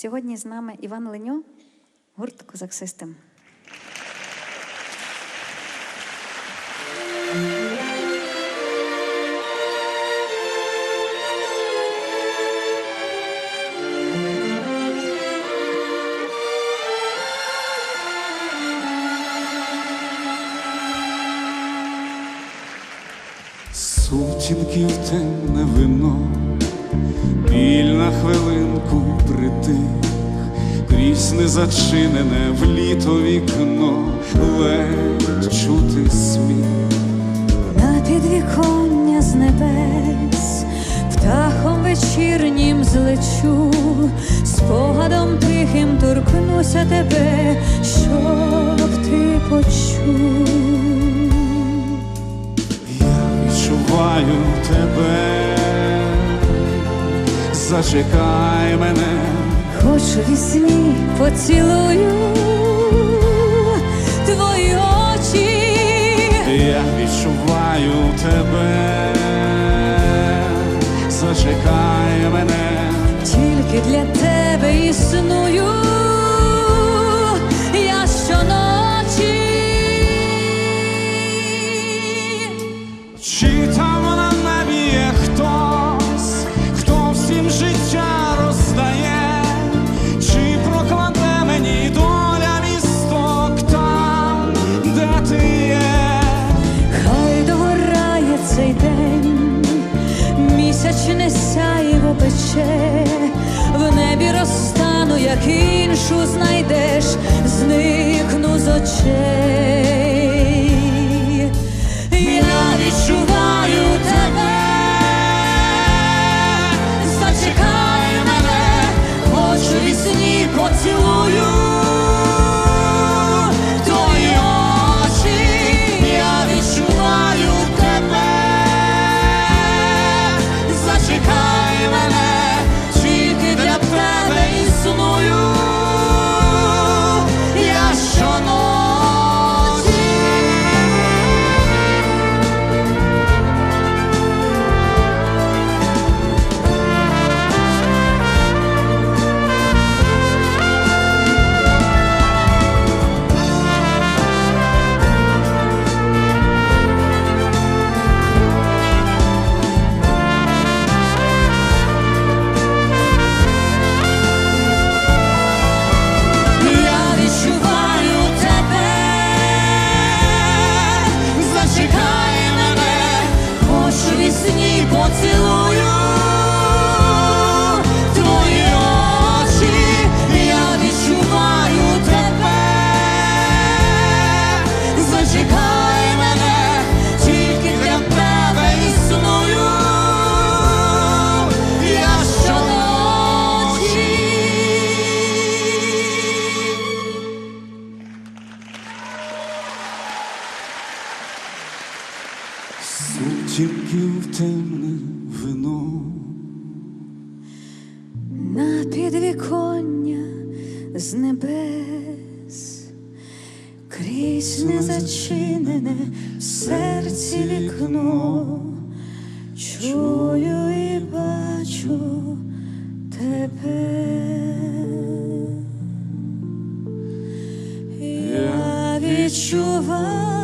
Сьогодні з нами Іван Леньо, гурт Козак Систем. Сутінків темне вино, біль на хвилинку притих, крізь незачинене в літо вікно, ледь чути сміх. На підвіконня з небес, птахом вечірнім злечу, спогадом тихим торкнуся тебе, щоб ти почув. Я відчуваю тебе, зачекай мене, Хоч у вісні поцілую твої очі, я відчуваю тебе, зачекай мене. тільки для тебе існую. Пече, в небі розстану, як іншу знайдеш, зникну з очей. Сутінків темне вино, на підвіконня з небес, крізь незачинене в серці вікно, чую і бачу тебе. Я відчуваю